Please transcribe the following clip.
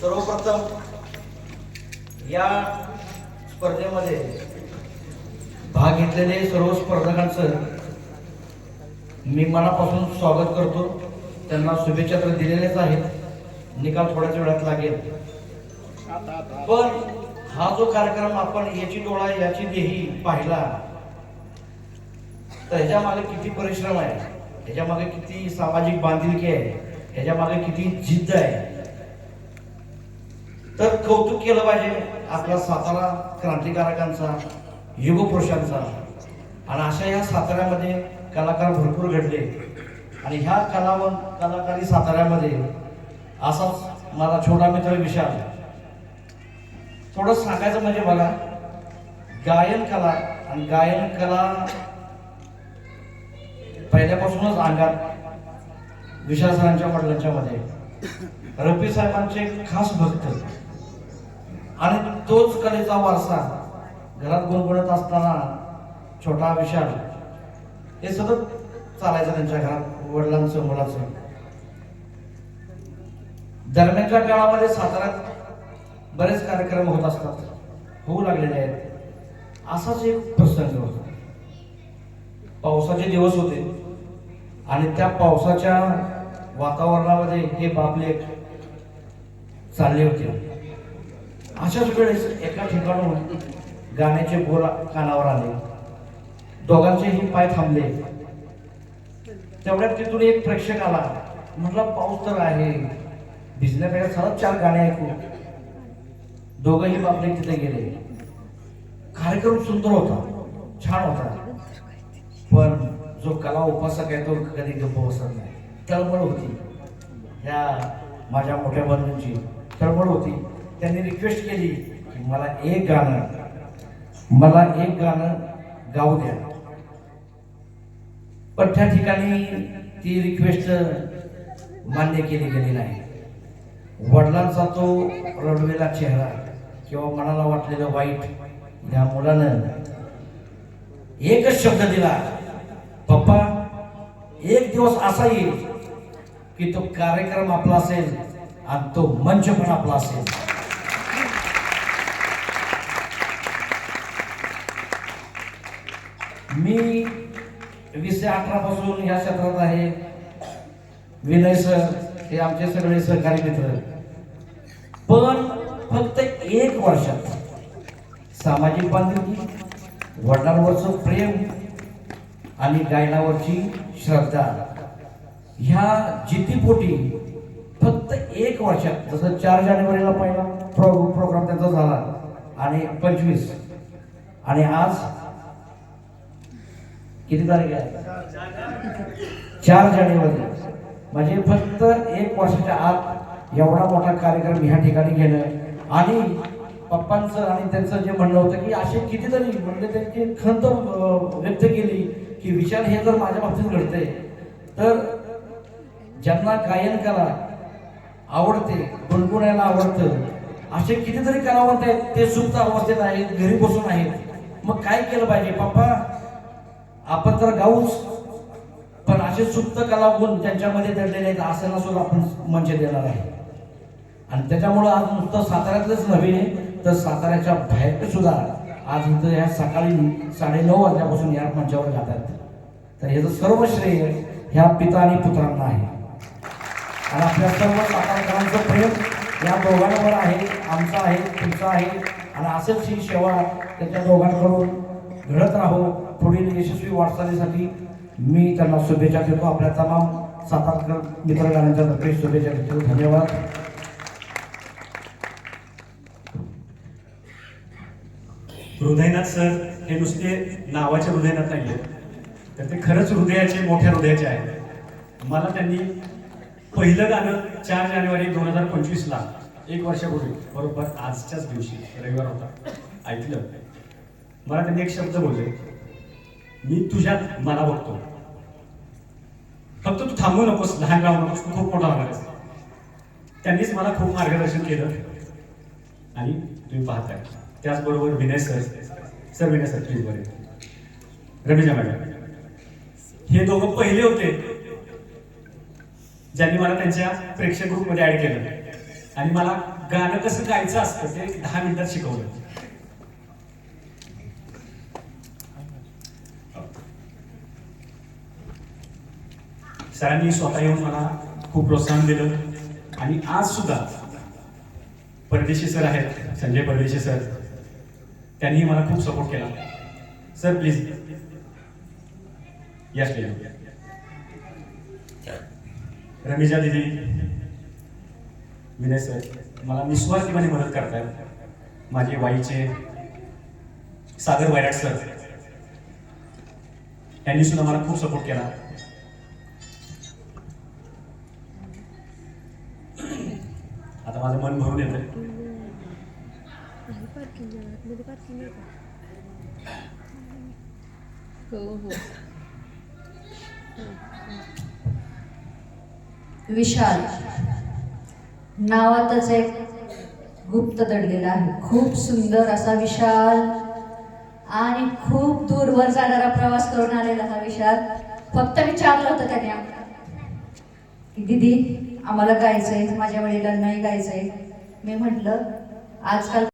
सर्वप्रथम या स्पर्धेमध्ये भाग घेतलेले सर्व स्पर्धकांचं मी मनापासून स्वागत करतो. त्यांना शुभेच्छा तर दिलेल्याच आहेत. निकाल थोड्याच वेळात लागेल. पण हा जो कार्यक्रम आपण याची डोळा याची देही पाहिला तर ह्याच्या मागे किती परिश्रम आहे? ह्याच्या मागे किती सामाजिक बांधिलकी आहे? ह्याच्या मागे किती जिद्द आहे? तर कौतुक केलं पाहिजे आपल्या सातारा क्रांतिकारकांचा युगपुरुषांचा. आणि अशा या साताऱ्यामध्ये कलाकार भरपूर घडले. आणि ह्या कलाव कलाकारी साताऱ्यामध्ये असाच मला छोटा मित्र विशाल. थोडं सांगायचं म्हणजे बघा गायन कला आणि गायन कला पहिल्यापासूनच अंगात विशाल सरांच्या वडिलांच्या मध्ये. रफी साहेबांचे खास भक्त. आणि तोच कलेचा वारसा घरात गुणगुणत असताना छोटा विशाल हे सतत चालायचं त्यांच्या घरात वडिलांचं मुलाचं. दरम्यानच्या काळामध्ये साताऱ्यात बरेच कार्यक्रम होत असतात. होऊ लागलेले आहेत. असाच एक प्रसंग होता. पावसाचे दिवस होते. आणि त्या पावसाच्या वातावरणामध्ये हे बाबले चालले होते. अशाच वेळेस एका ठिकाणाहून गाण्याचे बोल कानावर आले. दोघांचेही पाय थांबले. तेवढ्यात तिथून एक प्रेक्षक आला. म्हटला पाऊस तर आहे. भिजण्यापेक्षा सरळ चार गाणे ऐकू. दोघंही बापले तिथे गेले. कार्यक्रम सुंदर होता. छान होता. पण जो कला उपासक आहे तो कधी गप्प बसत नाही. तळमळ होती. ह्या माझ्या मोठ्या बंधूंची तळमळ होती. त्यांनी रिक्वेस्ट केली की मला एक गाणं मला एक गाणं गाऊ द्या. पण त्या ठिकाणी ती रिक्वेस्ट मान्य केली गेली नाही. वडिलांचा तो रडवेला चेहरा किंवा मनाला वाटलेलं वाईट या मुलानं एकच शब्द दिला पप्पा एक दिवस असा येईल की तो कार्यक्रम आपला असेल आणि तो मंच पण आपला असेल. मी वीसशे अठरा पासून या क्षेत्रात आहे. विनय सर हे आमचे सगळे सहकारी मित्र पण फक्त एक वर्षात सामाजिक बांधिलकी वडिलांवरचं प्रेम आणि गायनावरची श्रद्धा ह्या जितीपोटी फक्त एक वर्षात जसं चार जानेवारीला पहिला प्रो प्रोग्राम त्यांचा झाला आणि पंचवीस. आणि आज किती तारीख आहे? चार जानेवारी. म्हणजे फक्त एक वर्षाच्या आत एवढा मोठा कार्यक्रम ह्या ठिकाणी घेणं आणि पप्पांचं आणि त्यांचं जे म्हणणं होतं की असे कितीतरी म्हणजे त्यांची खंत व्यक्त केली की विशाल हे जर माझ्या बाबतीत घडते तर ज्यांना गायन कला आवडते गुणगुणायला आवडतं असे कितीतरी कलावंत आहेत ते सुप्त अवस्थेत आहेत घरी बसून आहेत. मग काय केलं पाहिजे? पप्पा आपण तर गाऊच पण असे सुप्त कला गुण त्यांच्यामध्ये दडलेले आहेत असं सुद्धा आपण मंच देणार आहे. आणि त्याच्यामुळं आज नुसतं साताऱ्यातलंच नव्हे तर साताऱ्याच्या बाहेर सुद्धा आज इथं ह्या सकाळी साडेनऊ वाजल्यापासून या मंचावर जातात तर याचं सर्व श्रेय ह्या पिता आणि पुत्रांना आहे. आणि आपल्या सर्व सातारकरांचं प्रेम या दोघांवर आहे आमचं आहे तुमचं आहे. आणि असंच ही सेवा त्याच्या दोघांकडून घडत राहो. पुढील यशस्वी वाटचालीसाठी मी त्यांना शुभेच्छा देतो. आपल्या तमाम सातारकर मित्रगारांच्या तर्फे शुभेच्छा देतो. धन्यवाद. हृदयनाथ सर हे नुसते नावाचे हृदयनाथ नाही तर ते खरंच हृदयाचे मोठ्या हृदयाचे आहेत. मला त्यांनी पहिलं गाणं चार जानेवारी दोन हजार पंचवीसला एक वर्षापूर्वी बरोबर आजच्याच दिवशी रविवार होता ऐकलं. मला त्यांनी एक शब्द बोलले. मी तुझ्यात मला बघतो. फक्त तू थांबू नकोस लहान राहू नकोस तू खूप मोठा होणार त्यांनीच मला खूप मार्गदर्शन केलं. आणि तुम्ही पाहताय. त्याचबरोबर Vinay sir sir Vinay sir please बरे. रमेशा मॅडम. हे दोघं पहिले होते ज्यांनी मला त्यांच्या प्रेक्षक ग्रुपमध्ये ऍड केलं. आणि मला गाणं कसं गायचं असतं ते दहा मिनिटात शिकवलं. सरांनी स्वतः येऊन मला खूप प्रोत्साहन दिलं. आणि आज सुद्धा परदेशी सर आहेत संजय परदेशी सर त्यांनी मला खूप सपोर्ट केला. सर प्लीज या स्टेज रमेशा दिदी विनय सर मला निस्वार्थीपणे मदत करतायत. माझे वाईचे सागर वैराट सर त्यांनी सुद्धा मला खूप सपोर्ट केला. आता माझं मन भरून येतं हो हो. विशाल नावातच एक गुप्त दडलेला आहे. खूप सुंदर असा विशाल आणि खूप दूरवर जाणारा प्रवास करून आलेला हा विशाल. फक्त विचारलं होतं त्याने. की दीदी आम्हाला गायचंय माझ्या वडिलांनाही गायचंय. मी म्हटलं आजकाल